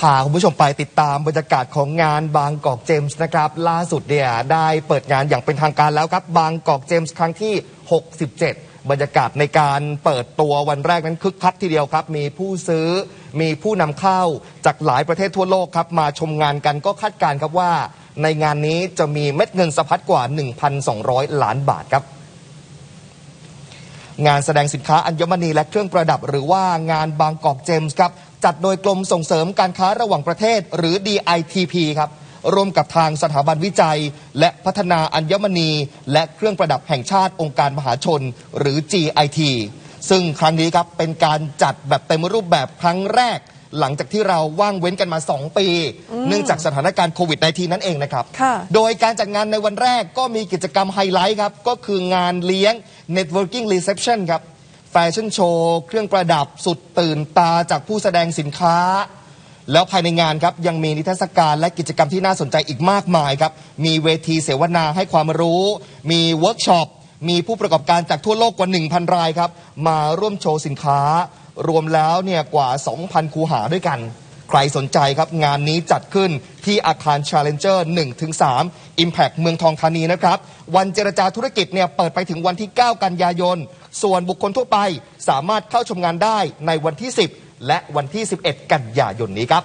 พาคุณผู้ชมไปติดตามบรรยากาศของงานบางกอกเจมส์นะครับล่าสุดเนี่ยได้เปิดงานอย่างเป็นทางการแล้วครับ บางกอกเจมส์ครั้งที่ 67 บรรยากาศในการเปิดตัววันแรกนั้นคึกคักทีเดียวครับ มีผู้ซื้อมีผู้นำเข้าจากหลายประเทศทั่วโลกครับ มาชมงานกันก็คาดการครับว่า ในงานนี้จะมีเม็ดเงินสะพัดกว่า 1,200 ล้านบาทครับงานแสดงสินค้าอัญมณีและเครื่องประดับหรือว่างานบางกอกเจมส์ครับ จัดโดยกรมส่งเสริมการค้าระหว่างประเทศ หรือ DITP ครับร่วมกับทางสถาบันวิจัย และพัฒนาอัญมณี และเครื่องประดับแห่งชาติองค์การมหาชน หรือ GIT ซึ่งครั้งนี้ครับเป็นการจัดแบบเต็มรูปแบบครั้งแรก หลังจากที่เราว่างเว้นกันมา 2 ปี เนื่องจากสถานการณ์โควิด -19 นั่นเองนะครับค่ะโดยการจัดงานในวันแรกก็มีกิจกรรมไฮไลท์ครับ ก็คืองานเลี้ยง Networking Reception ครับ แฟชั่นโชว์ เครื่องประดับสุดตื่นตาจากผู้แสดงสินค้า แล้วภายในงานครับยังมีนิทรรศการและกิจกรรมที่น่าสนใจอีกมากมายครับ มีเวทีเสวนาให้ความรู้ มีเวิร์กช็อป มีผู้ประกอบการจากทั่วโลกกว่า 1,000 รายครับ มาร่วมโชว์สินค้า รวมแล้วเนี่ยกว่า 2,000 คูหาด้วยกัน ใครสนใจครับ งานนี้จัดขึ้นที่อาคาร Challenger 1-3 Impact เมืองทองธานีนะครับ วันเจรจาธุรกิจเนี่ยเปิดไปถึงวันที่ 9 กันยายน ส่วนบุคคลทั่วไปสามารถเข้าชมงานได้ในวันที่ 10 และวันที่ 11 กันยายนนี้ครับ